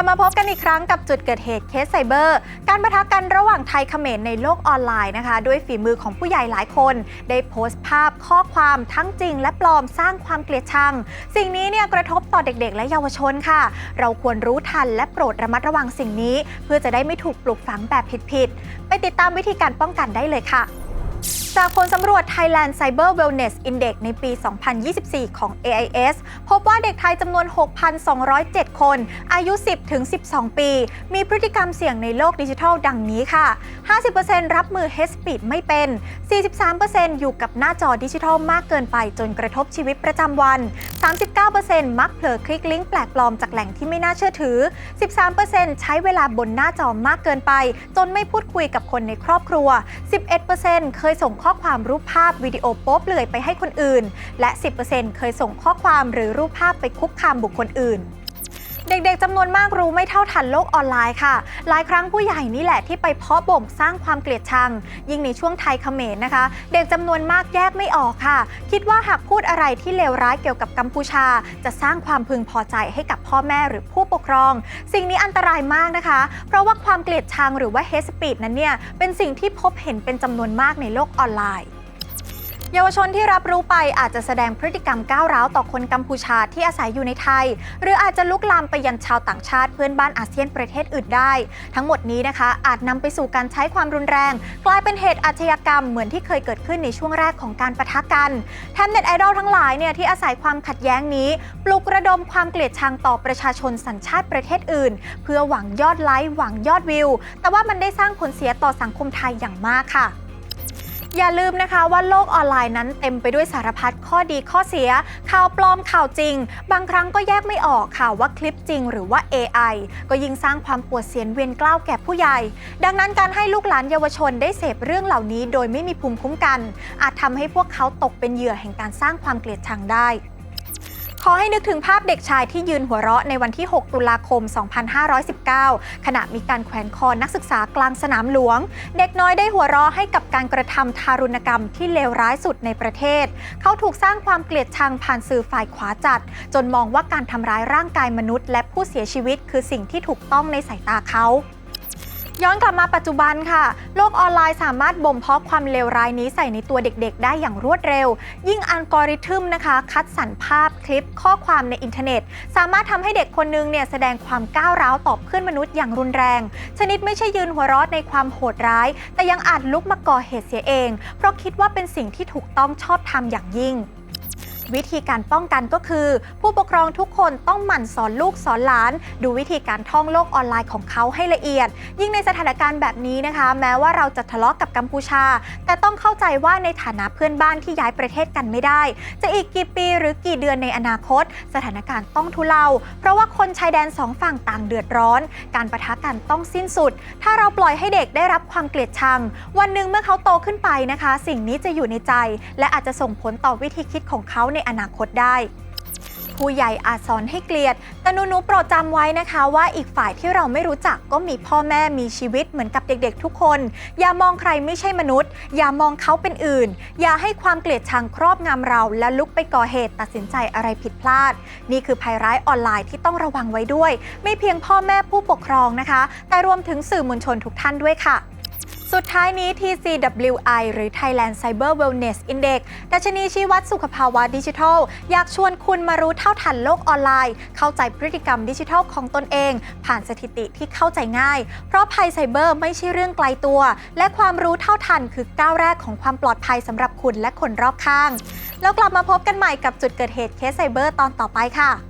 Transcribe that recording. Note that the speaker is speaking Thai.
ลับมาพบกันอีกครั้งกับจุดเกิดเหตุเคสไซเบอร์ การประทะกันระหว่างไทยเขมรในโลกออนไลน์นะคะ ด้วยฝีมือของผู้ใหญ่หลายคน ได้โพสต์ภาพข้อความทั้งจริงและปลอมสร้างความเกลียดชัง สิ่งนี้เนี่ยกระทบต่อเด็กๆ และเยาวชนค่ะ เราควรรู้ทันและโปรดระมัดระวังสิ่งนี้ เพื่อจะได้ไม่ถูกปลูกฝังแบบผิดๆไปติดตามวิธีการป้องกันได้เลยค่ะจากผลสำรวจ Thailand Cyber Wellness Index ในปี 2024 ของ AIS พบว่าเด็กไทยจำนวน 6,207 คน อายุ 10 ถึง 12 ปี มีพฤติกรรมเสี่ยงในโลกดิจิทัลดังนี้ค่ะ 50%รับมือ Hate Speech ไม่เป็น 43%อยู่กับหน้าจอดิจิทัลมากเกินไปจนกระทบชีวิตประจำวัน 39%มักเผลอคลิกลิงก์แปลกปลอมจากแหล่งที่ไม่น่าเชื่อถือ 13%ใช้เวลาบนหน้าจอมากเกินไป จนไม่พูดคุยกับคนในครอบครัว 11%เคยส่งข้อความรูปภาพวิดีโอโป๊เปลือยไปให้คนอื่น และ 10%เคยส่งข้อความหรือรูปภาพไปคุกคามบุคคลอื่น เด็กๆจำนวนมากรู้ไม่เท่าทันโลกออนไลน์ค่ะ หลายครั้งผู้ใหญ่นี่แหละที่ไปเพาะบ่มสร้างความเกลียดชัง ยิ่งในช่วงไทยเขมรนะคะ เด็กจำนวนมากแยกไม่ออกค่ะ คิดว่าหากพูดอะไรที่เลวร้ายเกี่ยวกับกัมพูชา จะสร้างความพึงพอใจให้กับพ่อแม่หรือผู้ปกครอง สิ่งนี้อันตรายมากนะคะ เพราะว่าความเกลียดชังหรือว่าเฮสปีดนั้นเนี่ยเป็นสิ่งที่พบเห็นเป็นจำนวนมากในโลกออนไลน์ เยาวชนที่รับรู้ไปอาจจะแสดงพฤติกรรมก้าวร้าวต่อคนกัมพูชาที่อาศัยอยู่ในไทย หรืออาจจะลุกลามไปยันชาวต่างชาติเพื่อนบ้านอาเซียนประเทศอื่นได้ ทั้งหมดนี้นะคะ อาจนำไปสู่การใช้ความรุนแรง กลายเป็นเหตุอาชญากรรมเหมือนที่เคยเกิดขึ้นในช่วงแรกของการประทะกันแถมเน็ตไอดอลทั้งหลายเนี่ยที่อาศัยความขัดแย้งนี้ ปลุกระดมความเกลียดชังต่อประชาชนสัญชาติประเทศอื่น เพื่อหวังยอดไลค์หวังยอดวิว แต่ว่ามันได้สร้างผลเสียต่อสังคมไทยอย่างมากค่ะ อย่าลืมนะคะว่าโลกออนไลน์นั้นเต็มไปด้วยสารพัดข้อดีข้อเสีย ข่าวปลอมข่าวจริง บางครั้งก็แยกไม่ออกค่ะว่าคลิปจริงหรือว่า AI ก็ยิ่งสร้างความปวดเสียนเวียนกล้าวแก่ผู้ใหญ่ ดังนั้นการให้ลูกหลานเยาวชนได้เสพเรื่องเหล่านี้ โดยไม่มีภูมิคุ้มกัน อาจทำให้พวกเขาตกเป็นเหยื่อแห่งการสร้างความเกลียดชังได้ ขอให้นึกถึงภาพเด็กชายที่ยืนหัวเราะในวันที่ 6 ตุลาคม 2519 ขณะมีการแขวนคอนักศึกษากลางสนามหลวง เด็กน้อยได้หัวเราะให้กับการกระทำทารุณกรรมที่เลวร้ายสุดในประเทศ เขาถูกสร้างความเกลียดชังผ่านสื่อฝ่ายขวาจัด จนมองว่าการทำร้ายร่างกายมนุษย์ และผู้เสียชีวิตคือสิ่งที่ถูกต้องในสายตาเขา ย้อนกลับมาปัจจุบันค่ะ โลกออนไลน์สามารถบ่มเพาะความเลวร้ายนี้ใส่ในตัวเด็กๆ ได้อย่างรวดเร็ว ยิ่งอัลกอริทึมนะคะ คัดสรรภาพคลิปข้อความในอินเทอร์เน็ต สามารถทำให้เด็กคนนึงเนี่ยแสดงความก้าวร้าวต่อเพื่อนมนุษย์อย่างรุนแรง ชนิดไม่ใช่ยืนหัวเราะในความโหดร้าย แต่ยังอาจลุกมาก่อเหตุเสียเอง เพราะคิดว่าเป็นสิ่งที่ถูกต้องชอบธรรมอย่างยิ่ง วิธีการป้องกันก็คือ ผู้ปกครองทุกคนต้องหมั่นสอนลูกสอนหลาน ดูวิธีการท่องโลกออนไลน์ของเขาให้ละเอียด ยิ่งในสถานการณ์แบบนี้นะคะ แม้ว่าเราจะทะเลาะกับกัมพูชา แต่ต้องเข้าใจว่าในฐานะเพื่อนบ้านที่ย้ายประเทศกันไม่ได้ จะอีกกี่ปีหรือกี่เดือนในอนาคต สถานการณ์ต้องทุเลาเพราะว่าคนชายแดนสองฝั่งต่างเดือดร้อน การประทะกันต้องสิ้นสุด ถ้าเราปล่อยให้เด็กได้รับความเกลียดชัง วันหนึ่งเมื่อเขาโตขึ้นไปนะคะ สิ่งนี้จะอยู่ในใจ และอาจจะส่งผลต่อวิธีคิดของเขาในอนาคตได้ ผู้ใหญ่อาจสอนให้เกลียด แต่หนูๆโปรดจำไว้นะคะว่าอีกฝ่ายที่เราไม่รู้จักก็มีพ่อแม่มีชีวิตเหมือนกับเด็กๆ ทุกคน อย่ามองใครไม่ใช่มนุษย์ อย่ามองเขาเป็นอื่น อย่าให้ความเกลียดชังครอบงำเรา และลุกไปก่อเหตุตัดสินใจอะไรผิดพลาด นี่คือภัยร้ายออนไลน์ที่ต้องระวังไว้ด้วย ไม่เพียงพ่อแม่ผู้ปกครองนะคะ แต่รวมถึงสื่อมวลชนทุกท่านด้วยค่ะ สุดท้ายนี้ TCWI หรือ Thailand Cyber Wellness Index ดัชนีชี้วัดสุขภาวะดิจิทัล อยากชวนคุณมารู้เท่าทันโลกออนไลน์ เข้าใจพฤติกรรมดิจิทัลของตนเอง ผ่านสถิติที่เข้าใจง่าย เพราะภัยไซเบอร์ไม่ใช่เรื่องไกลตัว และความรู้เท่าทันคือก้าวแรกของความปลอดภัยสำหรับคุณและคนรอบข้าง แล้วกลับมาพบกันใหม่กับจุดเกิดเหตุเคสไซเบอร์ตอนต่อไปค่ะ